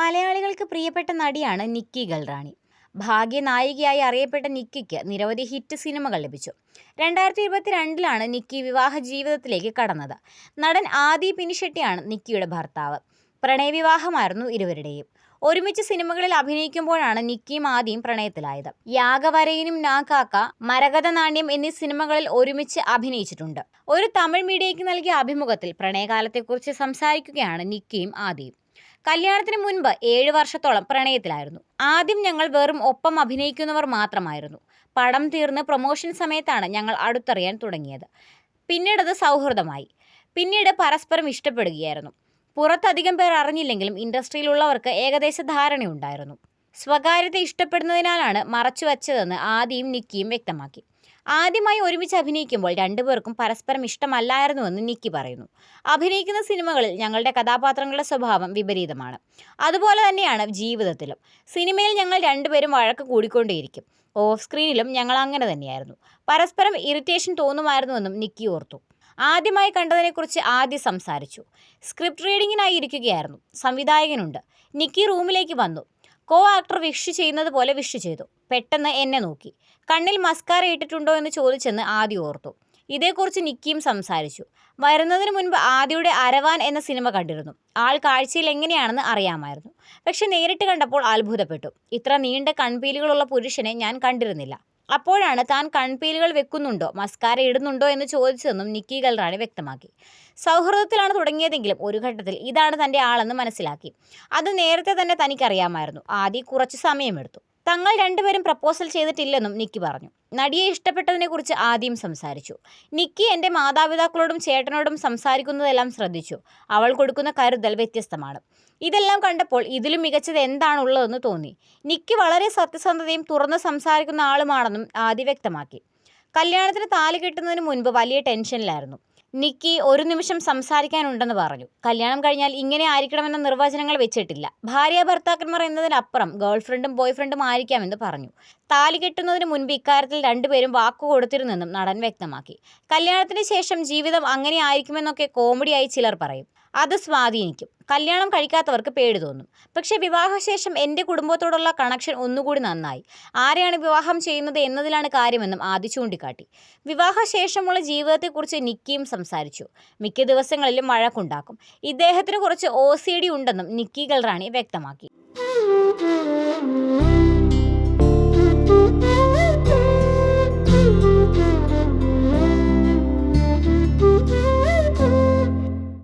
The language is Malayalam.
മലയാളികൾക്ക് പ്രിയപ്പെട്ട നടിയാണ് നിക്കി ഗൽറാണി. ഭാഗ്യനായികയായി അറിയപ്പെട്ട നിക്കിക്ക് നിരവധി ഹിറ്റ് സിനിമകൾ ലഭിച്ചു. രണ്ടായിരത്തി ഇരുപത്തിരണ്ടിലാണ് നിക്കി വിവാഹ ജീവിതത്തിലേക്ക് കടന്നത്. നടൻ ആദി പിനിഷെട്ടിയാണ് നിക്കിയുടെ ഭർത്താവ്. പ്രണയവിവാഹമായിരുന്നു ഇരുവരുടെയും. ഒരുമിച്ച് സിനിമകളിൽ അഭിനയിക്കുമ്പോഴാണ് നിക്കിയും ആദിയും പ്രണയത്തിലായത്. യാഗവരയിനും നാക്കാക്ക മരകഥ നാണ്യം എന്നീ സിനിമകളിൽ ഒരുമിച്ച് അഭിനയിച്ചിട്ടുണ്ട്. ഒരു തമിഴ് മീഡിയയ്ക്ക് നൽകിയ അഭിമുഖത്തിൽ പ്രണയകാലത്തെക്കുറിച്ച് സംസാരിക്കുകയാണ് നിക്കിയും ആദിയും. കല്യാണത്തിന് മുൻപ് ഏഴ് വർഷത്തോളം പ്രണയത്തിലായിരുന്നു. ആദ്യം ഞങ്ങൾ വെറും ഒപ്പം അഭിനയിക്കുന്നവർ മാത്രമായിരുന്നു. പടം തീർന്ന് പ്രൊമോഷൻ സമയത്താണ് ഞങ്ങൾ അടുത്തറിയാൻ തുടങ്ങിയത്. പിന്നീടത് സൗഹൃദമായി. പിന്നീട് പരസ്പരം ഇഷ്ടപ്പെടുകയായിരുന്നു. പുറത്തധികം പേർ അറിഞ്ഞില്ലെങ്കിലും ഇൻഡസ്ട്രിയിലുള്ളവർക്ക് ഏകദേശ ധാരണയുണ്ടായിരുന്നു. സ്വകാര്യത ഇഷ്ടപ്പെടുന്നതിനാലാണ് മറച്ചു വച്ചതെന്ന് ആദിയും നിക്കിയും വ്യക്തമാക്കി. ആദ്യമായി ഒരുമിച്ച് അഭിനയിക്കുമ്പോൾ രണ്ടുപേർക്കും പരസ്പരം ഇഷ്ടമല്ലായിരുന്നുവെന്ന് നിക്കി പറയുന്നു. അഭിനയിക്കുന്ന സിനിമകളിൽ ഞങ്ങളുടെ കഥാപാത്രങ്ങളുടെ സ്വഭാവം വിപരീതമാണ്. അതുപോലെ തന്നെയാണ് ജീവിതത്തിലും. സിനിമയിൽ ഞങ്ങൾ രണ്ടുപേരും വഴക്ക് കൂടിക്കൊണ്ടേയിരിക്കും. ഓഫ് സ്ക്രീനിലും ഞങ്ങൾ അങ്ങനെ തന്നെയായിരുന്നു. പരസ്പരം ഇറിറ്റേഷൻ തോന്നുമായിരുന്നുവെന്നും നിക്കി ഓർത്തു. ആദ്യമായി കണ്ടതിനെക്കുറിച്ച് ആദ്യം സംസാരിച്ചു. സ്ക്രിപ്റ്റ് റീഡിങ്ങിനായി ഇരിക്കുകയായിരുന്നു. സംവിധായകനുണ്ട്. നിക്കി റൂമിലേക്ക് വന്നു. കോ ആക്ടർ വിഷ് ചെയ്യുന്നത് പോലെ വിഷ് ചെയ്തു. പെട്ടെന്ന് എന്നെ നോക്കി. കണ്ണിൽ മസ്കാര ഇട്ടിട്ടുണ്ടോ എന്ന് ചോദിച്ചെന്ന് ആദ്യം ഓർത്തു. ഇതേക്കുറിച്ച് നിക്കിയും സംസാരിച്ചു. വരുന്നതിന് മുൻപ് ആദിയുടെ അരവാൻ എന്ന സിനിമ കണ്ടിരുന്നു. ആൾ കാഴ്ചയിൽ എങ്ങനെയാണെന്ന് അറിയാമായിരുന്നു. പക്ഷെ നേരിട്ട് കണ്ടപ്പോൾ അത്ഭുതപ്പെട്ടു. ഇത്ര നീണ്ട കൺപീലുകളുള്ള പുരുഷനെ ഞാൻ കണ്ടിരുന്നില്ല. അപ്പോഴാണ് താൻ കൺപീലുകൾ വെക്കുന്നുണ്ടോ? മസ്കാര ഇടുന്നുണ്ടോ എന്ന് ചോദിച്ചതെന്നും നിക്കി ഗൽറാണി വ്യക്തമാക്കി. സൗഹൃദത്തിലാണ് തുടങ്ങിയതെങ്കിലും ഒരു ഘട്ടത്തിൽ ഇതാണ് തന്റെ ആളെന്ന് മനസ്സിലാക്കി. അത് നേരത്തെ തന്നെ തനിക്കറിയാമായിരുന്നു. ആദ്യം കുറച്ച് സമയമെടുത്തു. തങ്ങൾ രണ്ടുപേരും പ്രപ്പോസൽ ചെയ്തിട്ടില്ലെന്നും നിക്കി പറഞ്ഞു. നടിയെ ഇഷ്ടപ്പെട്ടതിനെക്കുറിച്ച് ആദ്യം സംസാരിച്ചു. നിക്കി എന്റെ മാതാപിതാക്കളോടും ചേട്ടനോടും സംസാരിക്കുന്നതെല്ലാം ശ്രദ്ധിച്ചു. അവൾ കൊടുക്കുന്ന കരുതൽ വ്യത്യസ്തമാണ്. ഇതെല്ലാം കണ്ടപ്പോൾ ഇതിലും മികച്ചത് എന്താണുള്ളതെന്ന് തോന്നി. നിക്കി വളരെ സത്യസന്ധതയും തുറന്ന് സംസാരിക്കുന്ന ആളുമാണെന്നും ആദ്യ വ്യക്തമാക്കി. കല്യാണത്തിന് താലി കിട്ടുന്നതിന് മുൻപ് വലിയ ടെൻഷനിലായിരുന്നു. നിക്കി ഒരു നിമിഷം സംസാരിക്കാനുണ്ടെന്ന് പറഞ്ഞു. കല്യാണം കഴിഞ്ഞാൽ ഇങ്ങനെ ആയിരിക്കണമെന്ന നിർവചനങ്ങൾ വെച്ചിട്ടില്ല. ഭാര്യ ഭർത്താക്കന്മാർ എന്നതിനപ്പുറം ഗേൾഫ്രണ്ടും ബോയ്ഫ്രണ്ടും ആയിരിക്കാമെന്ന് പറഞ്ഞു. താലി കെട്ടുന്നതിന് മുൻപ് ഇക്കാര്യത്തിൽ രണ്ടുപേരും വാക്കു കൊടുത്തിരുന്നെന്നും നടൻ വ്യക്തമാക്കി. കല്യാണത്തിന് ശേഷം ജീവിതം അങ്ങനെ ആയിരിക്കുമെന്നൊക്കെ കോമഡിയായി ചിലർ പറയും. അത് സ്വാധീനിക്കും. കല്യാണം കഴിക്കാത്തവർക്ക് പേടി തോന്നും. പക്ഷെ വിവാഹശേഷം എന്റെ കുടുംബത്തോടുള്ള കണക്ഷൻ ഒന്നുകൂടി നന്നായി. ആരെയാണ് വിവാഹം ചെയ്യുന്നത് എന്നതിലാണ് കാര്യമെന്നും ആദ്യ ചൂണ്ടിക്കാട്ടി. വിവാഹശേഷമുള്ള ജീവിതത്തെക്കുറിച്ച് നിക്കിയും സംസാരിച്ചു. മിക്ക ദിവസങ്ങളിലും വഴക്കുണ്ടാക്കും. ഇദ്ദേഹത്തിന് കുറച്ച് ഒ സി ഡി ഉണ്ടെന്നും നിക്കി ഗൽറാണി വ്യക്തമാക്കി.